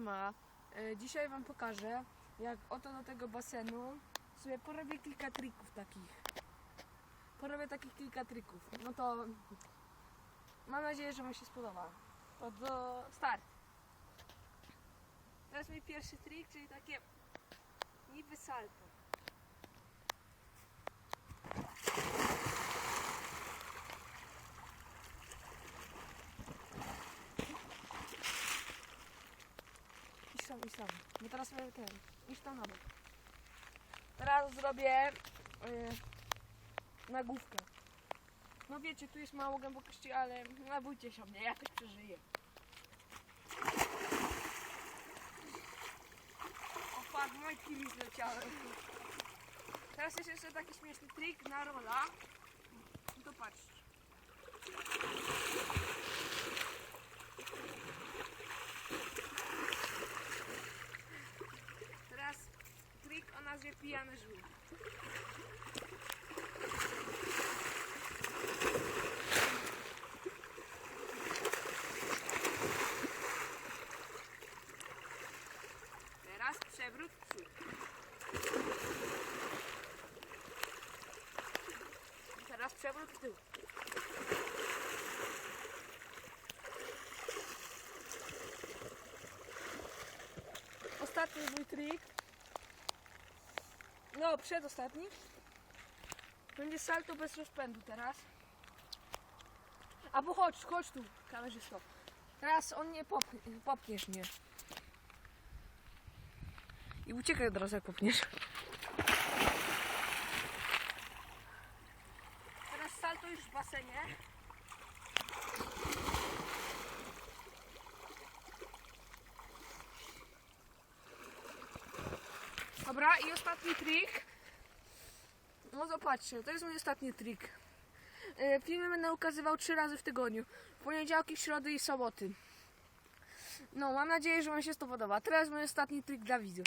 Ma. E, Dzisiaj Wam pokażę, jak oto do tego basenu sobie porobię kilka trików takich. Porobię takich kilka trików. No to mam nadzieję, że Wam się spodoba. To do start. Teraz mój pierwszy trik, czyli takie niby salto. Idź tam. Bo teraz mamy ten. Idź tam na bok. Teraz zrobię yy, nagłówkę. No wiecie, tu jest mało głębokości, ale nie bójcie się mnie, ja też przeżyję. O fuck, mój kill zleciałem. Teraz jest jeszcze taki śmieszny trik na rola. No to patrzcie. O nazwie pijany żółw. Teraz przewrót przód. Teraz przewrót w tył. Ostatni mój trik. No, przedostatni. Będzie salto bez rozpędu teraz. Albo chodź, chodź tu, kamerzysto. Teraz on nie popchniesz mnie. I uciekaj od razu jak popchniesz. Teraz salto już w basenie. Dobra, i ostatni trik. No zobaczcie, to jest mój ostatni trik. E, Filmy będę ukazywał trzy razy w tygodniu. W poniedziałki, środy i soboty. No, mam nadzieję, że Wam się to podoba. Teraz mój ostatni trik dla widzów.